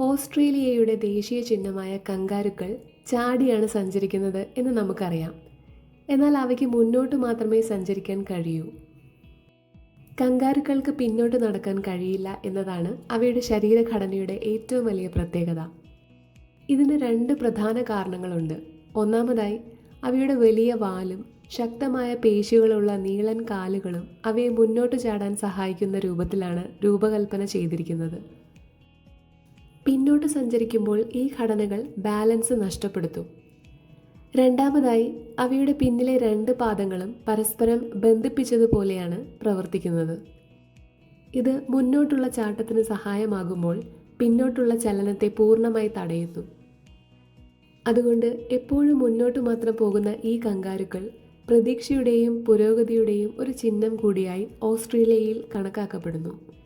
ഓസ്ട്രേലിയയുടെ ദേശീയ ചിഹ്നമായ കങ്കാരുക്കൾ ചാടിയാണ് സഞ്ചരിക്കുന്നത് എന്ന് നമുക്കറിയാം. എന്നാൽ അവയ്ക്ക് മുന്നോട്ട് മാത്രമേ സഞ്ചരിക്കാൻ കഴിയൂ. കങ്കാരുക്കൾക്ക് പിന്നോട്ട് നടക്കാൻ കഴിയില്ല എന്നതാണ് അവയുടെ ശരീരഘടനയുടെ ഏറ്റവും വലിയ പ്രത്യേകത. ഇതിന് രണ്ട് പ്രധാന കാരണങ്ങളുണ്ട്. ഒന്നാമതായി അവയുടെ വലിയ വാലും ശക്തമായ പേശികളുള്ള നീളൻ കാലുകളും അവയെ മുന്നോട്ട് ചാടാൻ സഹായിക്കുന്ന രൂപത്തിലാണ് രൂപകൽപ്പന ചെയ്തിരിക്കുന്നത്. പിന്നോട്ട് സഞ്ചരിക്കുമ്പോൾ ഈ ഘടനകൾ ബാലൻസ് നഷ്ടപ്പെടുത്തും. രണ്ടാമതായി അവയുടെ പിന്നിലെ രണ്ട് പാദങ്ങളും പരസ്പരം ബന്ധിപ്പിച്ചതുപോലെയാണ് പ്രവർത്തിക്കുന്നത്. ഇത് മുന്നോട്ടുള്ള ചാട്ടത്തിന് സഹായമാകുമ്പോൾ പിന്നോട്ടുള്ള ചലനത്തെ പൂർണമായി തടയുന്നു. അതുകൊണ്ട് എപ്പോഴും മുന്നോട്ട് മാത്രം പോകുന്ന ഈ കങ്കാരുക്കൾ പ്രതീക്ഷയുടെയും പുരോഗതിയുടെയും ഒരു ചിഹ്നം കൂടിയായി ഓസ്ട്രേലിയയിൽ കണക്കാക്കപ്പെടുന്നു.